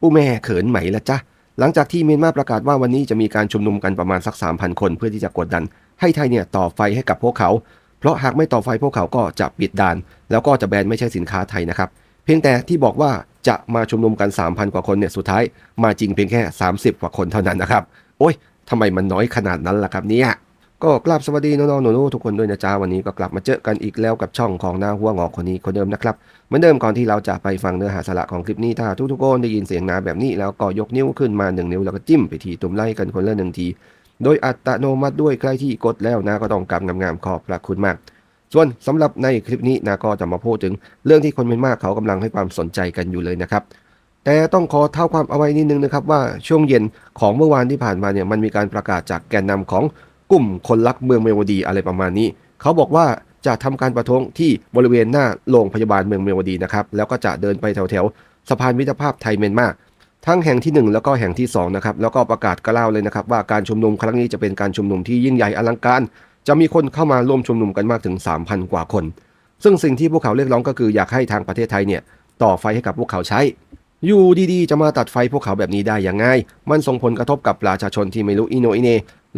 อู้แม่เขินไหมละจ๊ะหลังจากที่เมียนมาประกาศว่าวันนี้จะมีการชุมนุมกันประมาณสัก 3,000 คนเพื่อที่จะกดดัน ให้ไทยเนี่ยต่อไฟให้กับพวกเขา เพราะหากไม่ต่อไฟพวกเขาก็จะปิดด่าน แล้วก็จะแบนไม่ใช่สินค้าไทยนะครับ เพียงแต่ที่บอกว่าจะมาชุมนุมกัน 3,000 กว่าคนเนี่ยสุดท้ายมาจริงเพียงแค่ 30 กว่าคนเท่านั้นนะครับ โอ้ยทำไมมันน้อยขนาดนั้นล่ะครับเนี่ย ก็กลับสวัสดีน้องๆหนูๆทุกคนด้วยนะจ๊ะวันนี้ก็กลับมาเจอกันอีกแล้วกับช่องของหน้าหัวงอกคนนี้คนเดิมนะครับเหมือนเดิมก่อนที่เราจะไปฟังเนื้อหาสาระของคลิปนี้ถ้าทุกๆคนได้ยินเสียงนาแบบนี้แล้วก็ยกนิ้วขึ้นมาหนึ่งนิ้วแล้วก็จิ้มไปทีตุ่มไล่กันคนละหนึ่งที โดยอัตโนมัติด้วยใครที่กดแล้วนะก็ต้องกำงามๆขอบพระคุณมาก ส่วนสำหรับในคลิปนี้นะก็จะมาพูดถึงเรื่องที่คนเมียนมาเขากำลังให้ความสนใจกันอยู่เลยนะครับแต่ต้องขอเท่าความเอาไว้นิดนึงนะครับว่าช่วงเย็นของเมื่อวานที่ผ่านมาเนี่ยมันมีการประกาศจากแกนนำของ กลุ่มคนรักเมืองเมวดีอะไรประมาณนี้ เขาบอกว่าจะทำการประท้วงที่บริเวณหน้าโรงพยาบาลเมืองเมวดีนะครับ แล้วก็จะเดินไปแถวแถวๆสะพานมิตรภาพไทยเมียนมาทั้งแห่งที่ 1 แล้วก็แห่งที่2นะครับแล้วก็ประกาศกล่าวเลยนะครับว่าการชุมนุมครั้งนี้จะเป็นการชุมนุมที่ยิ่งใหญ่อลังการ จะมีคนเข้ามาร่วมชุมนุมกันมากถึง 3,000 กว่าคน ซึ่งสิ่งที่พวกเขาเรียกร้องก็คืออยากให้ทางประเทศไทยเนี่ยต่อไฟให้กับพวกเขาใช้ อยู่ดีๆ จะมาตัดไฟพวกเขาแบบนี้ได้ย่างง่ายมันส่งผลกระทบกับประชาชนที่ไม่รู้อิโนอิเน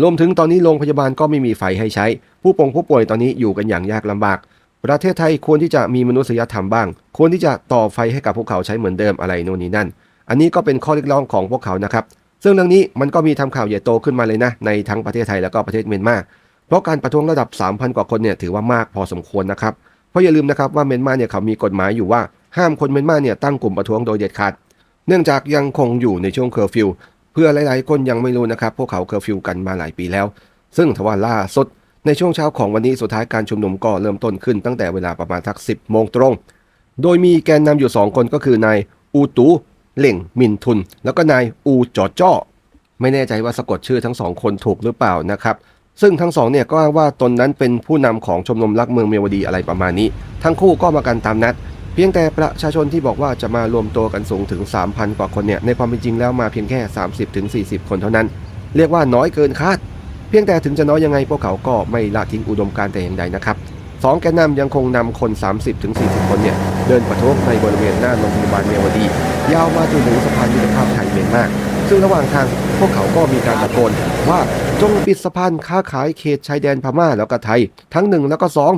รวมถึงตอนนี้โรงพยาบาลก็ไม่มีไฟให้ใช้ ผู้ปงผู้ป่วยตอนนี้อยู่กันอย่างยากลำบาก ประเทศไทยควรที่จะมีมนุษยธรรมบ้าง ควรที่จะต่อไฟให้กับพวกเขาใช้เหมือนเดิมอะไรโน่นนี่นั่น อันนี้ก็เป็นข้อเรียกร้องของพวกเขานะครับ ซึ่งเรื่องนี้มันก็มีทำข่าวใหญ่โตขึ้นมาเลยนะ ในทั้งประเทศไทยแล้วก็ประเทศเมียนมา เพราะการประท้วงระดับ 3,000 กว่าคนเนี่ยถือว่ามากพอสมควรนะครับ เพราะอย่าลืมนะครับว่าเมียนมาเนี่ยเขามีกฎหมายอยู่ว่า ห้ามคนเมียนมาเนี่ยตั้งกลุ่มประท้วงโดยเด็ดขาด เนื่องจากยังคงอยู่ในช่วงเคอร์ฟิวเพื่อหลายๆ คนยังไม่รู้นะครับ พวกเขาเคอร์ฟิวกันมาหลายปีแล้ว ซึ่งทว่าล่าสุดในช่วงเช้าของวันนี้สุดท้ายการชุมนุมก็เริ่มต้นขึ้นตั้งแต่เวลาประมาณทัก 10 โมงตรง โดยมีแกนนำอยู่ 2 คนก็คือนายอูตูเหล่งมินทุน แล้วก็นายอูจอจ้อไม่แน่ใจว่าสะกดชื่อทั้งสองคนถูกหรือเปล่านะครับ ซึ่งทั้งสองเนี่ยก็อ้างว่าตนนั้นเป็นผู้นำของชมรมรักเมืองเมียวดีอะไรประมาณนี้ ทั้งคู่ก็มากันตามนัด เพียงแต่ประชาชนที่บอกว่าจะมารวมตัวกันสูงถึง 3,000 กว่าคนเนี่ยในความเป็นจริงแล้วมาเพียงแค่ 30-40 คนเท่านั้น เรียกว่าน้อยเกินคาด เพียงแต่ถึงจะน้อยยังไงพวกเขาก็ไม่ละทิ้งอุดมการณ์แต่อย่างใดนะครับสองแกนนำยังคงนำคน 30-40 คนเนี่ยเดินประท้วงในบริเวณหน้าโรงพยาบาลเมียวดี ยาวมาจนถึงสะพานมิตรภาพไทยเมียนมาซึ่งระหว่างทางพวกเขาก็มีการตะโกนว่าจงปิดสะพานค้าขายเขตชายแดนพม่าแล้วก็ไทย ทั้งหนึ่งแล้วก็สอง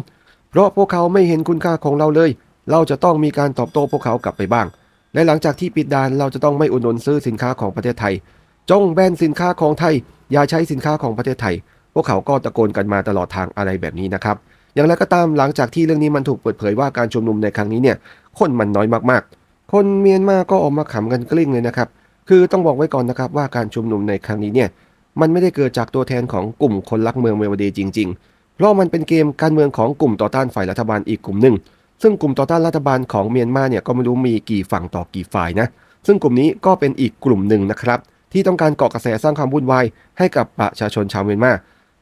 เพราะพวกเขาไม่เห็นคุณค่าของเราเลย เราจะต้องมีการตอบโต้พวกเขากลับไปบ้าง และหลังจากที่ปิดด่านเราจะต้องไม่อุดหนุนซื้อสินค้าของประเทศไทย จงแบนสินค้าของไทย อย่าใช้สินค้าของประเทศไทย พวกเขาก็ตะโกนกันมาตลอดทางอะไรแบบนี้นะครับ อย่างไรก็ตามหลังจากที่เรื่องนี้มันถูกเปิดเผยว่าการชุมนุมในครั้งนี้เนี่ยคนมันน้อยมากๆ คนเมียนมาก็ออกมาขำกันกลิ้งเลยนะครับ คือต้องบอกไว้ก่อนนะครับว่าการชุมนุมในครั้งนี้เนี่ยมันไม่ได้เกิดจากตัวแทนของกลุ่มคนรักเมืองเมวดีจริง ๆ เพราะมันเป็นเกมการเมืองของกลุ่มต่อต้านฝ่ายรัฐบาลอีกกลุ่มหนึ่ง ซึ่งกลุ่มต่อต้านรัฐบาลของเมียนมาเนี่ยก็ไม่รู้มีกี่ฝั่งต่อกี่ฝ่ายนะ ซึ่งกลุ่มนี้ก็เป็นอีกกลุ่มหนึ่งนะครับ ที่ต้องการก่อกระแสสร้างความวุ่นวายให้กับประชาชนชาวเมียนมา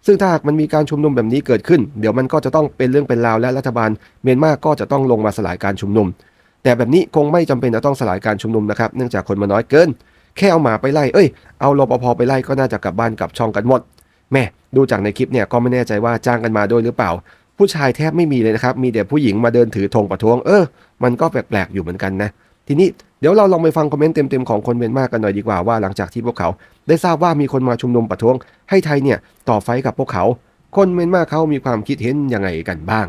ซึ่งถ้าหากมันมีการชุมนุมแบบนี้เกิดขึ้น เดี๋ยวมันก็จะต้องเป็นเรื่องเป็นราวและรัฐบาลเมียนมาก็จะต้องลงมาสลายการชุมนุม แต่แบบนี้คงไม่จำเป็นจะต้องสลายการชุมนุมนะครับ เนื่องจากคนมาน้อยเกิน แค่เอาหมาไปไล่ เอ้ย เอารปภไปไล่ก็น่าจะกลับบ้านกลับช่องกันหมด แม่ดูจากในคลิปเนี่ยก็ไม่แน่ใจว่าจ้างกันมาด้วยหรือเปล่า ผู้ชายแทบไม่มีเลยนะครับ มีแต่ผู้หญิงมาเดินถือธงประท้วง เออ มันก็แปลกๆอยู่เหมือนกันนะ ทีนี้เดี๋ยวเราลองไปฟังคอมเมนต์เต็มๆของคนเมียนมากันหน่อยดีกว่าว่าหลังจากที่พวกเขา ได้ทราบว่ามีคนมาชุมนุมประท้วง ให้ไทยเนี่ยต่อไฟกับพวกเขา คนเมียนมาเขามีความคิดเห็นยังไงกันบ้าง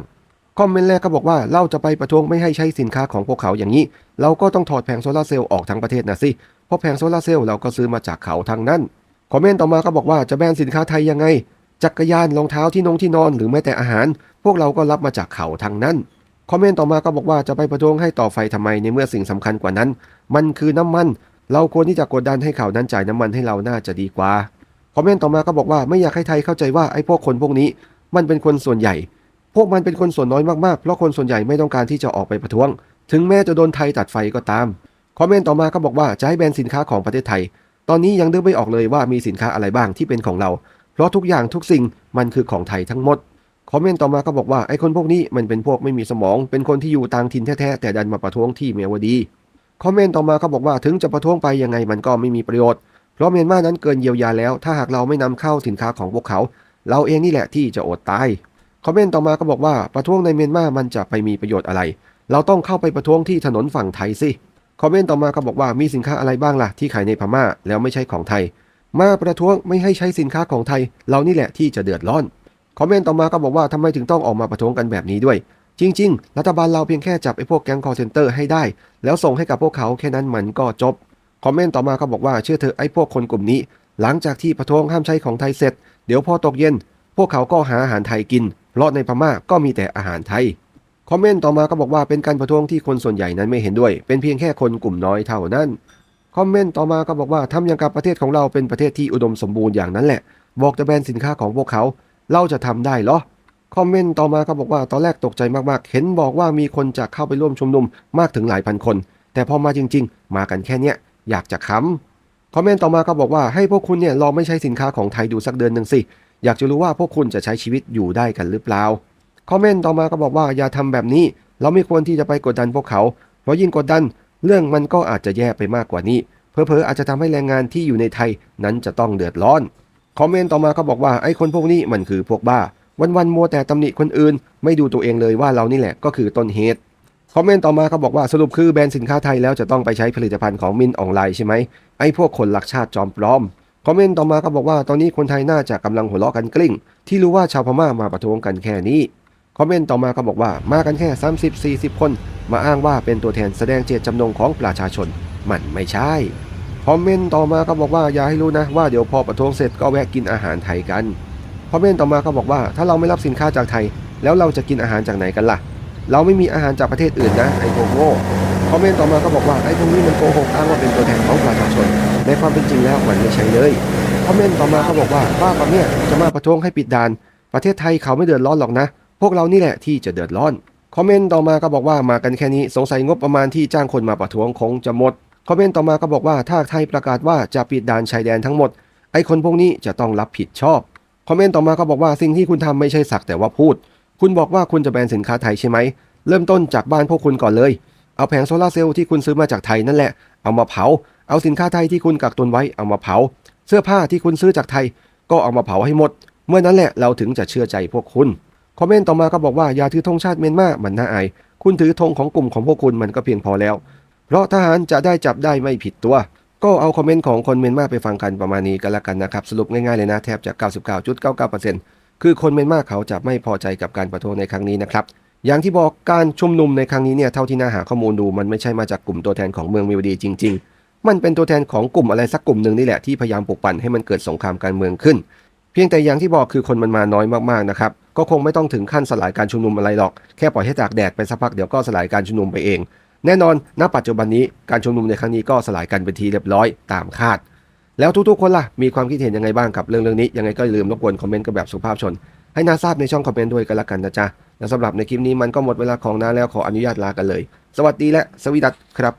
คอมเมนต์แรกก็บอกว่าเราจะไปประท้วงไม่ให้ใช้สินค้าของพวกเขาอย่างนี้ เราก็ต้องถอดแผงโซลาเซลล์ออกทั้งประเทศนะสิเพราะแผงโซลาเซลล์เราก็ซื้อมาจากเขาทางนั้นคอมเมนต์ต่อมาก็บอกว่าจะแบนสินค้าไทยยังไง จักรยานรองเท้าที่นงที่นอนหรือแม้แต่อาหาร พวกเราก็รับมาจากเขาทางนั้น คอมเมนต์ต่อมาก็บอกว่าจะไปประท้วงให้ต่อไฟทำไมในเมื่อสิ่งสำคัญกว่านั้น มันคือน้ำมัน เราควรที่จะกดดันให้เขานั้นจ่ายน้ำมันให้เราน่าจะดีกว่า คอมเมนต์ต่อมาก็บอกว่าไม่อยากให้ไทยเข้าใจว่าไอ้พวกคนพวกนี้ มันเป็นคนส่วนใหญ่ พวกมันเป็นคนส่วนน้อยมากๆ เพราะคนส่วนใหญ่ไม่ต้องการที่จะออกไปประท้วง ถึงแม้จะโดนไทยตัดไฟก็ตาม คอมเมนต์ต่อมาก็บอกว่าจะให้แบนสินค้าของประเทศไทย ตอนนี้ยังนึกไม่ออกเลยว่ามีสินค้าอะไรบ้างที่เป็นของเรา เพราะทุกอย่างทุกสิ่งมันคือของไทยทั้งหมด คอมเมนต์ต่อมาก็บอกว่าไอ้คนพวกนี้มันเป็นพวกไม่มีสมอง เป็นคนที่อยู่ต่างถิ่นแท้ๆแต่ดันมาประท้วงที่เมียวดีคอมเมนต์ต่อมาก็บอกว่าถึงจะประท้วงไปยังไงมันก็ไม่มีประโยชน์เพราะเมียนมานั้นเกินเยียวยาแล้ว ถ้าหากเราไม่นำเข้าสินค้าของพวกเขา เราเองนี่แหละที่จะอดตายคอมเมนต์ต่อมาก็บอกว่าประท้วงในเมียนมามันจะไปมีประโยชน์อะไร เราต้องเข้าไปประท้วงที่ถนนฝั่งไทยสิคอมเมนต์ต่อมาก็บอกว่ามีสินค้าอะไรบ้างล่ะที่ขายในพม่าแล้วไม่ใช่ของไทย มาประท้วงไม่ให้ใช้สินค้าของไทย เรานี่แหละที่จะเดือดร้อน คอมเมนต์ต่อมาก็บอกว่าทำไมถึงต้องออกมาประท้วงกันแบบนี้ด้วย จริง ๆ รัฐบาลเราเพียงแค่จับไอ้พวกแก๊งคอร์เซนเตอร์ให้ได้ แล้วส่งให้กับพวกเขาแค่นั้นมันก็จบคอมเมนต์ต่อมาก็บอกว่าเชื่อเถอะไอ้พวกคนกลุ่มนี้ หลังจากที่ประท้วงห้ามใช้ของไทยเสร็จ เดี๋ยวพอตกเย็น พวกเขาก็หาอาหารไทยกินเพราะในพม่าก็มีแต่อาหารไทยคอมเมนต์ต่อมาก็บอกว่าเป็นการประท้วงที่คนส่วนใหญ่นั้นไม่เห็นด้วย เป็นเพียงแค่คนกลุ่มน้อยเท่านั้นคอมเมนต์ต่อมาก็บอกว่าทำอย่างกับประเทศของเราเป็นประเทศที่อุดมสมบูรณ์อย่างนั้นแหละ บอกจะแบนสินค้าของพวกเขา เราจะทำได้เหรอ คอมเมนต์ต่อมาก็บอกว่าตอนแรกตกใจมากๆ เห็นบอกว่ามีคนจะเข้าไปร่วมชุมนุมมากถึงหลายพันคน แต่พอมาจริง ๆ มากันแค่เนี้ยอยากจะค้ำคอมเมนต์ต่อมาก็บอกว่าให้พวกคุณเนี่ยลองไม่ใช้สินค้าของไทยดูสักเดือนหนึ่งสิ อยากจะรู้ว่าพวกคุณจะใช้ชีวิตอยู่ได้กันหรือเปล่า คอมเมนต์ต่อมาก็บอกว่าอย่าทำแบบนี้ เราไม่ควรที่จะไปกดดันพวกเขา เพราะยิ่งกดดัน เรื่องมันก็อาจจะแย่ไปมากกว่านี้ เพอเพอๆอาจจะทำให้แรงงานที่อยู่ในไทยนั้นจะต้องเดือดร้อน คอมเมนต์ต่อมาก็บอกว่าไอ้คนพวกนี้มันคือพวกบ้า วันๆมัวแต่ตำหนิคนอื่น ไม่ดูตัวเองเลยว่าเรานี่แหละก็คือต้นเหตุคอมเมนต์ต่อมาเขาบอกว่าสรุปคือแบรนด์สินค้าไทยแล้วจะต้องไปใช้ผลิตภัณฑ์ของมินออนไลน์ใช่ไหมไอ้พวกคนลักชาติจอมปลอมคอมเมนต์ต่อมาก็บอกว่าตอนนี้คนไทยน่าจะกำลังหัวเราะกันกลิ้ง ที่รู้ว่าชาวพม่ามาประท้วงกันแค่นี้คอมเมนต์ต่อมาก็บอกว่ามากันแค่ 30-40 คน มาอ้างว่าเป็นตัวแทนแสดงเจตจำนงของประชาชน มันไม่ใช่ คอมเมนต์ต่อมาก็บอกว่าอย่าให้รู้นะว่าเดี๋ยวพอประท้วงเสร็จก็แวะกินอาหารไทยกันคอมเมนต์ต่อมาก็บอกว่าถ้าเราไม่รับสินค้าจากไทย แล้วเราจะกินอาหารจากไหนกันล่ะ เราไม่มีอาหารจากประเทศอื่นนะไอ้พวกโง่คอมเมนต์ต่อมาก็บอกว่าไอ้พวกนี้มันโกหกอ้างว่าเป็นตัวแทนของประชาชน ในความเป็นจริงแล้วมันไม่ใช่เลยคอมเมนต์ต่อมาเขาบอกว่าบ้าปะเนี่ยจะมาประท้วงให้ปิดด่าน ประเทศไทยเขาไม่เดือดร้อนหรอกนะ พวกเรานี่แหละที่จะเดือดร้อนคอมเมนต์ต่อมาก็บอกว่ามากันแค่นี้สงสัยงบประมาณที่จ้างคนมาประท้วงคงจะหมด คอมเมนต์ต่อมาก็บอกว่าถ้าไทยประกาศว่าจะปิดด่านชายแดนทั้งหมด ไอ้คนพวกนี้จะต้องรับผิดชอบ คอมเมนต์ต่อมาก็บอกว่าสิ่งที่คุณทำไม่ใช่สักแต่ว่าพูด คุณบอกว่าคุณจะแบนสินค้าไทยใช่ไหม เริ่มต้นจากบ้านพวกคุณก่อนเลย เอาแผงโซลาร์เซลล์ที่คุณซื้อมาจากไทยนั่นแหละ เอามาเผา เอาสินค้าไทยที่คุณกักตุนไว้เอามาเผา เสื้อผ้าที่คุณซื้อจากไทย ก็เอามาเผาให้หมด เมื่อนั้นแหละเราถึงจะเชื่อใจพวกคุณ คอมเมนต์ต่อมาก็บอกว่าอย่าถือธงชาติเมียนมา มันน่าอาย คุณถือธงของกลุ่มของพวกคุณมันก็เพียงพอแล้ว เพราะทหารจะได้จับได้ไม่ผิดตัว ก็เอาคอมเมนต์ของคนเมียนมาไปฟังกันประมาณนี้กันละกันนะครับ สรุปง่ายๆเลยนะแทบจะ 99.99%คือคนเมียนมาเขาจะไม่พอใจกับการประท้วงในครั้งนี้นะครับอย่างที่บอกการชุมนุมในครั้งนี้เนี่ยเท่าที่น่าหาข้อมูลดูมันไม่ใช่มาจากกลุ่มตัวแทนของเมืองมิวดีจริง ๆ มันเป็นตัวแทนของกลุ่มอะไรสักกลุ่มหนึ่งนี่แหละที่พยายามปลุกปั่นให้มันเกิดสงครามการเมืองขึ้น เพียงแต่อย่างที่บอกคือคนมันมาน้อยมากๆนะครับก็คงไม่ต้องถึงขั้นสลายการชุมนุมอะไรหรอก แค่ปล่อยให้ตากแดดไปสักพักเดี๋ยวก็สลายการชุมนุมไปเอง แน่นอน ณ ปัจจุบันนี้การชุมนุมในครั้งนี้ก็สลายกันเป็นทีเรียบร้อยตามคาด แล้วทุกๆคนล่ะ มีความคิดเห็นยังไงบ้างกับเรื่องเรื่องนี้ ยังไงก็อย่าลืมรบกวนคอมเมนต์กันแบบสุภาพชน ให้นาทราบในช่องคอมเมนต์ด้วยกันละกันนะจ๊ะ และสำหรับในคลิปนี้มันก็หมดเวลาของน้าแล้วขออนุญาตลากันเลย สวัสดีและสวีดัสครับ